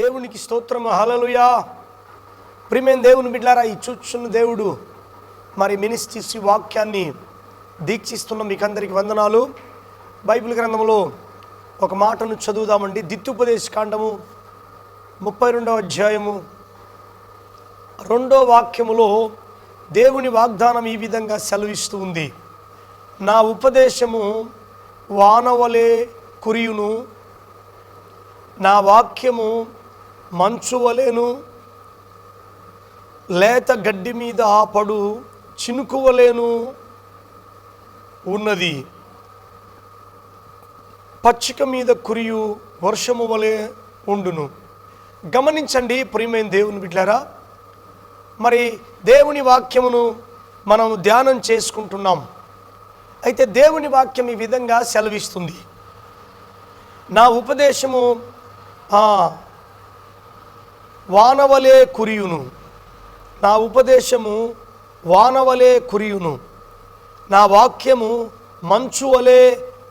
దేవునికి స్తోత్రం హలలుయా ప్రిమేం దేవుని బిడ్డారా ఈ చూచున్న దేవుడు మరి మినిస్ట్రీస్ వాక్యాన్ని దీక్షిస్తున్న మీకందరికి వందనాలు. బైబిల్ గ్రంథంలో ఒక మాటను చదువుదామండి. దిత్తుపదేశ కాండము ముప్పై రెండవ అధ్యాయము. రెండో వాక్యములో దేవుని వాగ్దానం ఈ విధంగా సెలవిస్తూ ఉంది. నా ఉపదేశము వానవలే కురియును నా వాక్యము మంచువలేను లేత గడ్డి మీద పడు చినుకువలేను ఉన్నది. పచ్చిక మీద కురియు వర్షము వలె ఉండును. గమనించండి ప్రియమైన దేవుని బిడ్డారా మరి దేవుని వాక్యమును మనం ధ్యానం చేసుకుంటున్నాం. అయితే దేవుని వాక్యం ఈ విధంగా సెలవిస్తుంది. నా ఉపదేశము వానవలే కురియును. నా ఉపదేశము వానవలే కురియును. నా వాక్యము మంచు వలే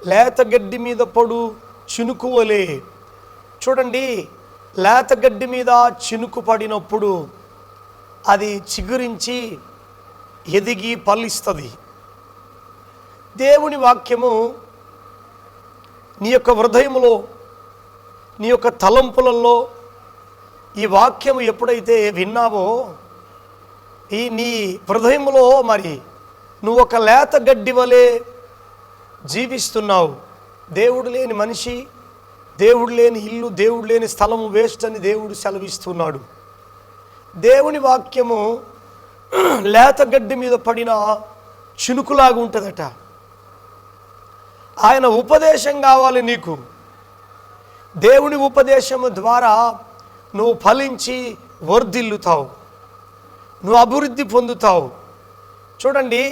లేత గడ్డి మీద పడు చినుకువలే. చూడండి లేత గడ్డి మీద చినుకు పడినప్పుడు అది చిగురించి ఎదిగి పల్లిస్తుంది. దేవుని వాక్యము నీ యొక్క హృదయములో నీ యొక్క తలంపులలో ఈ వాక్యము ఎప్పుడైతే విన్నావో ఈ నీ హృదయములో మరి నువ్వు ఒక లేత గడ్డి వలె జీవిస్తున్నావు. దేవుడు లేని మనిషి దేవుడు లేని ఇల్లు దేవుడు లేని స్థలము వేస్ట్ అని దేవుడు సెలవిస్తున్నాడు. దేవుని వాక్యము లేత గడ్డి మీద పడిన చినుకులాగా ఉంటుందట. ఆయన ఉపదేశం కావాలి నీకు. దేవుని ఉపదేశము ద్వారా నువ్వు ఫలించి వర్ధిల్లుతావు. నువ్వు అభివృద్ధి పొందుతావు. చూడండి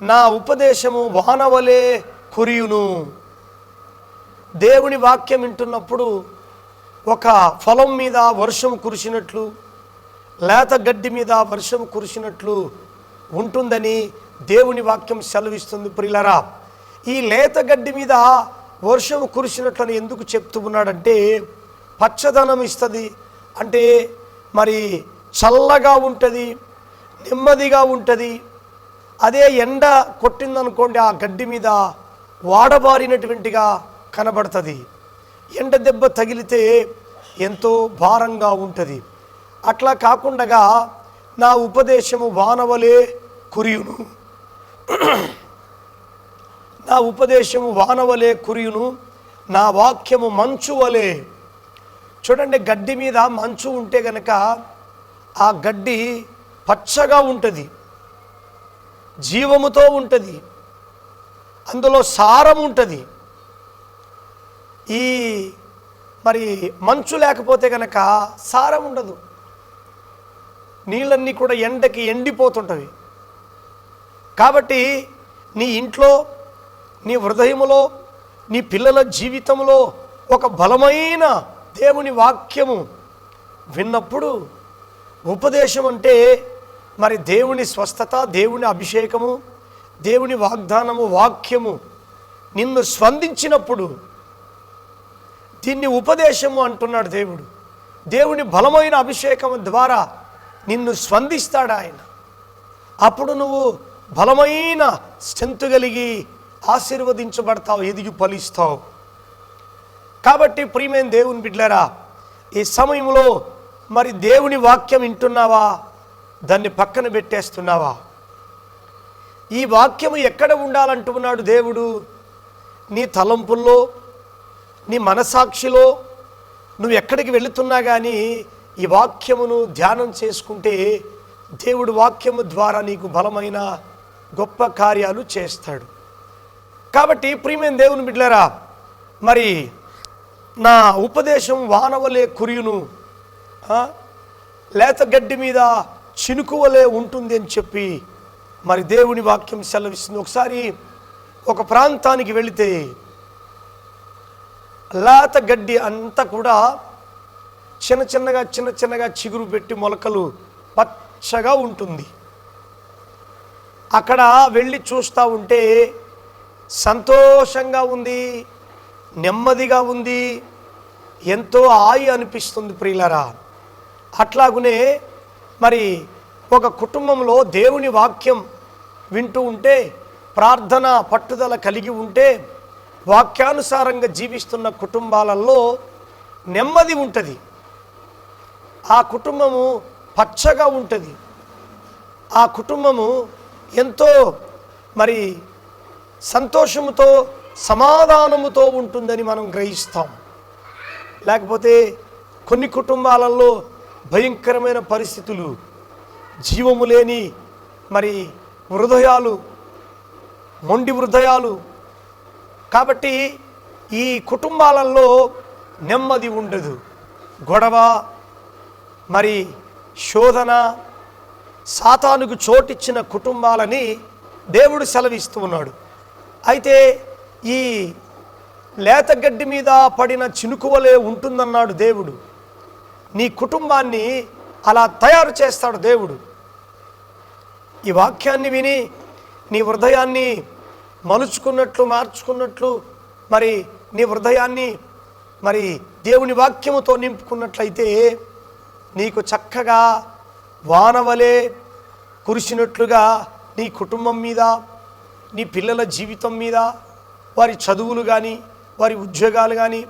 నా ఉపదేశము వానవలే కురియును. దేవుని వాక్యం వింటున్నప్పుడు ఒక ఫలం మీద వర్షం కురిసినట్లు లేత గడ్డి మీద వర్షం కురిసినట్లు ఉంటుందని దేవుని వాక్యం సెలవిస్తుంది ప్రిలరా ఈ లేత గడ్డి మీద వర్షం కురిసినట్లని ఎందుకు చెప్తూ ఉన్నాడంటే పచ్చదనం ఇస్తుంది. అంటే మరి చల్లగా ఉంటుంది నెమ్మదిగా ఉంటుంది. అదే ఎండ కొట్టిందనుకోండి ఆ గడ్డి మీద వాడబారినటువంటిగా కనబడుతుంది. ఎండ దెబ్బ తగిలితే ఎంతో భారంగా ఉంటుంది. అట్లా కాకుండా నా ఉపదేశము వానవలే కురియును. నా ఉపదేశము వానవలే కురియును. నా వాక్యము మంచు వలే చూడండి గడ్డి మీద మంచు ఉంటే గనక ఆ గడ్డి పచ్చగా ఉంటుంది జీవముతో ఉంటుంది అందులో సారం ఉంటుంది. ఈ మరి మంచు లేకపోతే గనక సారం ఉండదు. నీళ్ళన్నీ కూడా ఎండకి ఎండిపోతుంటవి. కాబట్టి నీ ఇంట్లో నీ హృదయములో నీ పిల్లల జీవితంలో ఒక బలమైన దేవుని వాక్యము విన్నప్పుడు ఉపదేశం అంటే మరి దేవుని స్వస్థత దేవుని అభిషేకము దేవుని వాగ్దానము వాక్యము నిన్ను స్పందించినప్పుడు దీన్ని ఉపదేశము అంటున్నాడు దేవుడు. దేవుని బలమైన అభిషేకం ద్వారా నిన్ను స్పందిస్తాడు ఆయన. అప్పుడు నువ్వు బలమైన స్ట్రెంత్ కలిగి ఆశీర్వదించబడతావు ఎదిగి ఫలిస్తావు కాబట్టి ప్రియమైన దేవుని బిడ్డలారా ఈ సమయంలో మరి దేవుని వాక్యం వింటున్నావా? దాన్ని పక్కన పెట్టేస్తున్నావా? ఈ వాక్యము ఎక్కడ ఉండాలంటున్నాడు దేవుడు? నీ తలంపుల్లో నీ మనసాక్షిలో నువ్వు ఎక్కడికి వెళుతున్నా కానీ ఈ వాక్యమును ధ్యానం చేసుకుంటే దేవుడు వాక్యము ద్వారా నీకు బలమైన గొప్ప కార్యాలు చేస్తాడు. కాబట్టి ప్రియమైన దేవుని బిడ్డలరా మరి నా ఉపదేశం వానవలే కురియును లేత గడ్డి మీద చినుకువలే ఉంటుంది అని చెప్పి మరి దేవుని వాక్యం సెలవిస్తుంది. ఒకసారి ఒక ప్రాంతానికి వెళితే లేత గడ్డి అంతా కూడా చిన్న చిన్నగా చిన్న చిన్నగా చిగురు పెట్టి మొలకలు పచ్చగా ఉంటుంది. అక్కడ వెళ్ళి చూస్తూ ఉంటే సంతోషంగా ఉంది. నెమ్మదిగా ఉంది. ఎంతో హాయి అనిపిస్తుంది ప్రియులరా. అట్లాగునే మరి ఒక కుటుంబంలో దేవుని వాక్యం వింటూ ఉంటే ప్రార్థన పట్టుదల కలిగి ఉంటే వాక్యానుసారంగా జీవిస్తున్న కుటుంబాలలో నెమ్మది ఉంటుంది. ఆ కుటుంబము పచ్చగా ఉంటుంది. ఆ కుటుంబము ఎంతో మరి సంతోషముతో సమాధానముతో ఉంటుందని మనం గ్రహిస్తాం. లేకపోతే కొన్ని కుటుంబాలలో భయంకరమైన పరిస్థితులు జీవము లేని మరి హృదయాలు మొండి హృదయాలు. కాబట్టి ఈ కుటుంబాలలో నెమ్మది ఉండదు. గొడవ మరి శోధన సాతానుకు చోటిచ్చిన కుటుంబాలని దేవుడు సెలవిస్తూ ఉన్నాడు. అయితే ఈ లేత గడ్డి మీద పడిన చినుకువలే ఉంటుందన్నాడు దేవుడు. నీ కుటుంబాన్ని అలా తయారు చేస్తాడు దేవుడు. ఈ వాక్యాన్ని విని నీ హృదయాన్ని మలుచుకున్నట్లు మార్చుకున్నట్లు మరి నీ హృదయాన్ని మరి దేవుని వాక్యముతో నింపుకున్నట్లయితే నీకు చక్కగా వానవలే కురిసినట్లుగా నీ కుటుంబం మీద నీ పిల్లల జీవితం మీద వారి చదువులు కానీ వారి ఉద్యోగాలు కానీ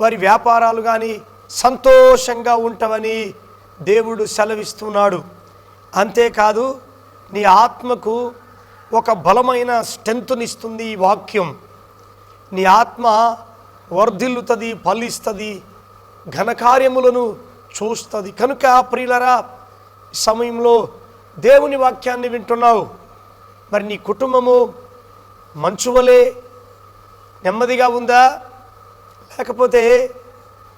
వారి వ్యాపారాలు కానీ సంతోషంగా ఉంటావని దేవుడు సెలవిస్తున్నాడు. అంతేకాదు నీ ఆత్మకు ఒక బలమైన స్ట్రెంత్నిస్తుంది ఈ వాక్యం. నీ ఆత్మ వర్ధిల్లుతుంది ఫలిస్తుంది ఘనకార్యములను చూస్తుంది. కనుక ప్రియులరా సమయంలో దేవుని వాక్యాన్ని వింటున్నావు. మరి నీ కుటుంబము మంచువలే నెమ్మదిగా ఉందా? లేకపోతే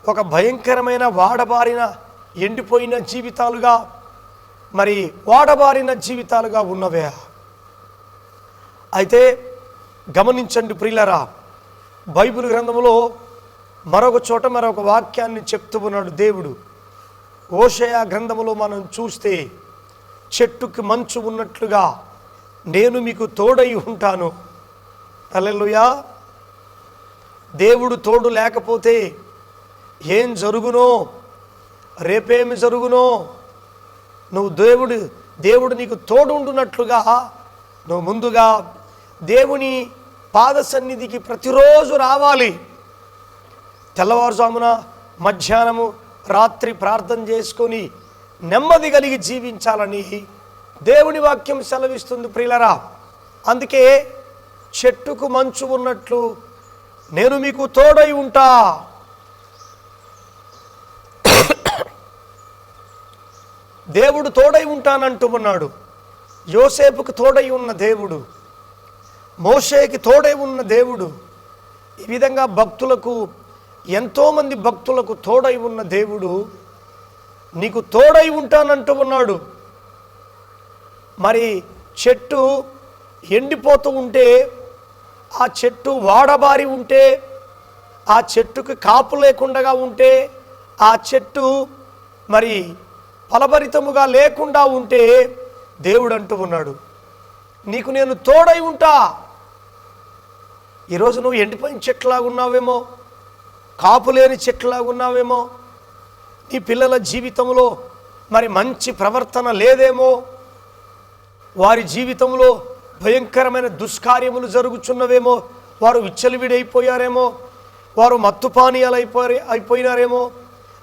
ఒక భయంకరమైన వాడబారిన ఎండిపోయిన జీవితాలుగా మరి వాడబారిన జీవితాలుగా ఉన్నవే? అయితే గమనించండి ప్రియులరా బైబిల్ గ్రంథంలో మరొక చోట మరొక వాక్యాన్ని చెప్తూ ఉన్నాడు దేవుడు. ఓషయ గ్రంథములో మనం చూస్తే చెట్టుకి మంచు ఉన్నట్లుగా నేను మీకు తోడై ఉంటాను. అల్లెలుయా దేవుడు తోడు లేకపోతే ఏం జరుగునో? రేపేమి జరుగునో? నువ్వు దేవుడు దేవుడు నీకు తోడు ఉండునట్లుగా నువ్వు ముందుగా దేవుని పాద సన్నిధికి ప్రతిరోజు రావాలి. తెల్లవారుజామున మధ్యాహ్నము రాత్రి ప్రార్థన చేసుకొని నెమ్మది కలిగి జీవించాలని దేవుని వాక్యం సెలవిస్తుంది ప్రియులరా. అందుకే చెట్టుకు మంచు ఉన్నట్లు నేను మీకు తోడై ఉంటా. దేవుడు తోడై ఉంటానంటూ ఉన్నాడు. యోసేపుకు తోడై ఉన్న దేవుడు మోషేకి తోడై ఉన్న దేవుడు ఈ విధంగా భక్తులకు ఎంతోమంది భక్తులకు తోడై ఉన్న దేవుడు నీకు తోడై ఉంటానంటూ ఉన్నాడు. మరి చెట్టు ఎండిపోతూ ఉంటే ఆ చెట్టు వాడబారి ఉంటే ఆ చెట్టుకి కాపు లేకుండా ఉంటే ఆ చెట్టు మరి ఫలభరితముగా లేకుండా ఉంటే దేవుడు అంటూ ఉన్నాడు. నీకు నేను తోడై ఉంటా. ఈరోజు నువ్వు ఎండిపోయిన చెట్లాగా ఉన్నావేమో కాపు లేని చెట్లాగా ఉన్నావేమో నీ పిల్లల జీవితంలో మరి మంచి ప్రవర్తన లేదేమో వారి జీవితంలో భయంకరమైన దుష్కార్యములు జరుగుచున్నవేమో వారు విచ్చలివిడైపోయారేమో వారు మత్తుపానీయాలు అయిపోయి అయిపోయినారేమో.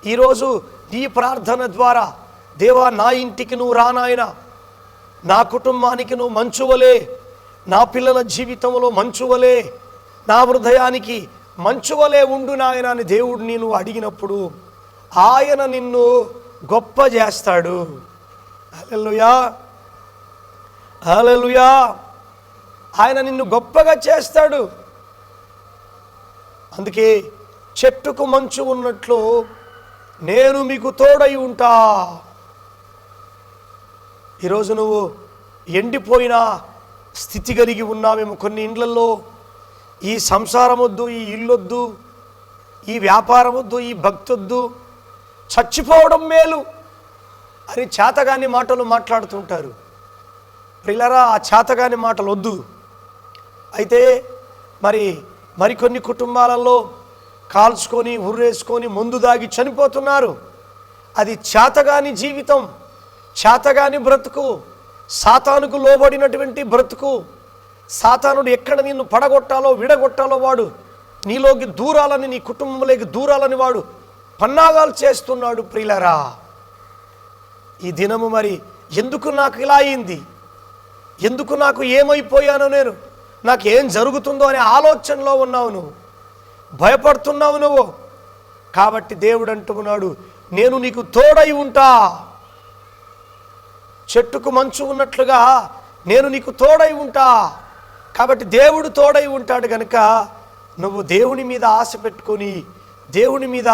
ఈరోజు నీ ప్రార్థన ద్వారా దేవా నా ఇంటికి నువ్వు రానాయన నా కుటుంబానికి నువ్వు మంచువలే. నా పిల్లల జీవితంలో మంచువలే. నా హృదయానికి మంచువలే ఉండు నాయన అని దేవుడు నేను అడిగినప్పుడు ఆయన నిన్ను గొప్ప చేస్తాడు. అలెలుయా అలెలుయా ఆయన నిన్ను గొప్పగా చేస్తాడు. అందుకే చెట్టుకు మంచు ఉన్నట్లు నేను మీకు తోడై ఉంటా. ఈరోజు నువ్వు ఎండిపోయిన స్థితి కలిగి ఉన్నామేమో కొన్ని ఇండ్లలో ఈ సంసారం వద్దు ఈ ఇల్లొద్దు ఈ వ్యాపారం వద్దు ఈ భక్తొద్దు. చచ్చిపోవడం మేలు అని చేతగాని మాటలు మాట్లాడుతుంటారు. ప్రిలరా ఆ చేతగాని మాటలు వద్దు అయితే మరి మరికొన్ని కుటుంబాలలో కాల్చుకొని ఉర్రేసుకొని మందు దాగి చనిపోతున్నారు. అది చేతగాని జీవితం చేతగాని బ్రతుకు సాతానుకు లోబడినటువంటి బ్రతుకు. సాతానుడు ఎక్కడ నిన్ను పడగొట్టాలో విడగొట్టాలో వాడు నీలోకి దూరాలని నీ కుటుంబంలోకి దూరాలని వాడు పన్నాగాలు చేస్తున్నాడు ప్రియులరా. ఈ దినము మరి ఎందుకు నాకు ఇలా అయింది? ఎందుకు నాకు ఏమైపోయానో నేను? నాకు ఏం జరుగుతుందో అనే ఆలోచనలో ఉన్నావు నువ్వు. భయపడుతున్నావు నువ్వు. కాబట్టి దేవుడు అంటున్నాడు నేను నీకు తోడై ఉంటా. చెట్టుకు మంచు ఉన్నట్లుగా నేను నీకు తోడై ఉంటా. కాబట్టి దేవుడు తోడై ఉంటాడు కనుక నువ్వు దేవుని మీద ఆశ పెట్టుకొని దేవుని మీద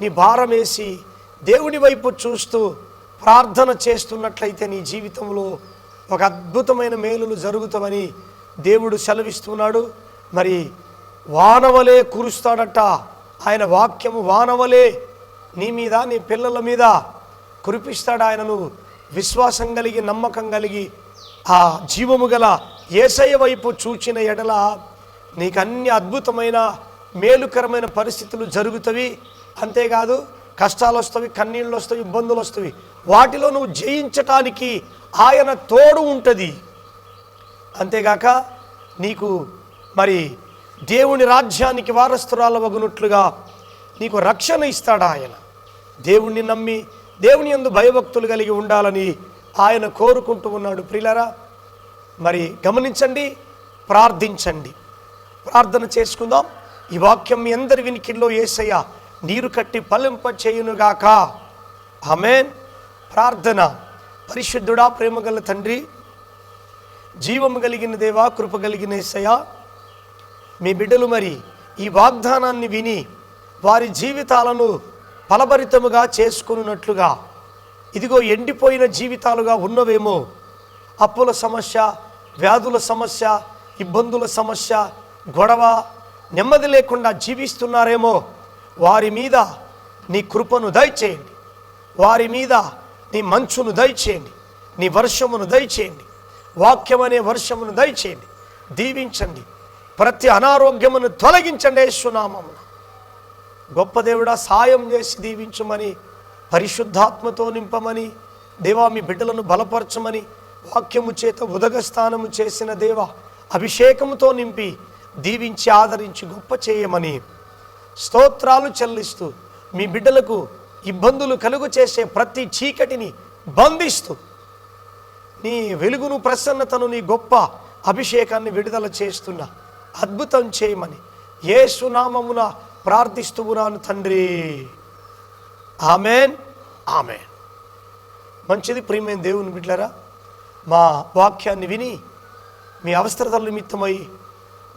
నీ భారం వేసి దేవుని వైపు చూస్తూ ప్రార్థన చేస్తున్నట్లయితే నీ జీవితంలో ఒక అద్భుతమైన మేలులు జరుగుతామని దేవుడు సెలవిస్తున్నాడు. మరి వానవలే కురుస్తాడట. ఆయన వాక్యము వానవలే. నీ మీద నీ పిల్లల మీద కురిపిస్తాడు ఆయన విశ్వాసం కలిగి నమ్మకం కలిగి ఆ జీవము గల ఏసయ వైపు చూచిన ఎడల నీకు అన్ని అద్భుతమైన మేలుకరమైన పరిస్థితులు జరుగుతవి. అంతేకాదు కష్టాలు వస్తవి కన్నీళ్ళు వస్తవి ఇబ్బందులు వస్తవి వాటిలో నువ్వు జయించటానికి ఆయన తోడు ఉంటుంది. అంతేగాక నీకు మరి దేవుని రాజ్యానికి వారస్తురాలు వగునట్లుగా నీకు రక్షణ ఇస్తాడు ఆయన. దేవుణ్ణి నమ్మి దేవుని యందు భయభక్తులు కలిగి ఉండాలని ఆయన కోరుకుంటూ ఉన్నాడు ప్రిలరా మరి గమనించండి ప్రార్థించండి. ప్రార్థన చేసుకుందాం. ఈ వాక్యం మీ అందరి వినికిల్లో ఏసయ్య నీరు కట్టి పలింప చేయునుగాక. ఆమెన్. ప్రార్థన. పరిశుద్ధుడా ప్రేమగల తండ్రి జీవము కలిగిన దేవా కృప కలిగిన ఇసయా మీ బిడ్డలు మరి ఈ వాగ్దానాన్ని విని వారి జీవితాలను ఫలభరితముగా చేసుకున్నట్లుగా ఇదిగో ఎండిపోయిన జీవితాలుగా ఉన్నవేమో అప్పుల సమస్య వ్యాధుల సమస్య ఇబ్బందుల సమస్య గొడవ నెమ్మది లేకుండా జీవిస్తున్నారేమో వారి మీద నీ కృపను దయచేయండి. వారి మీద నీ మంచును దయచేయండి. నీ వర్షమును దయచేయండి. వాక్యం అనే వర్షమును దయచేయండి. దీవించండి. ప్రతి అనారోగ్యమును తొలగించండి యేసునామమున. గొప్ప దేవుడా సాయం చేసి దీవించమని పరిశుద్ధాత్మతో నింపమని దేవా మీ బిడ్డలను బలపరచమని వాక్యము చేత ఉదగ స్థానము చేసిన దేవ అభిషేకముతో నింపి దీవించి ఆదరించి గొప్ప చేయమని స్తోత్రాలు చెల్లిస్తూ మీ బిడ్డలకు ఇబ్బందులు కలుగు చేసే ప్రతి చీకటిని బంధిస్తూ నీ వెలుగును ప్రసన్నతను నీ గొప్ప అభిషేకాన్ని విడుదల చేస్తున్న అద్భుతం చేయమని ఏ సునామమున ప్రార్థిస్తున్నాను తండ్రి. ఆమెన్. ఆమె మంచిది ప్రియమైన దేవుని బిడ్డలారా మా వాక్యాన్ని విని మీ అవసరతల నిమిత్తమై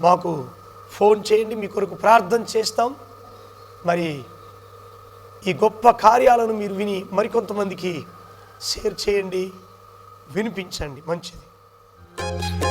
మాకు ఫోన్ చేయండి మీ కొరకు ప్రార్థన చేస్తాం. మరి ఈ గొప్ప కార్యాలను మీరు విని మరికొంతమందికి షేర్ చేయండి. వినిపించండి. మంచిది.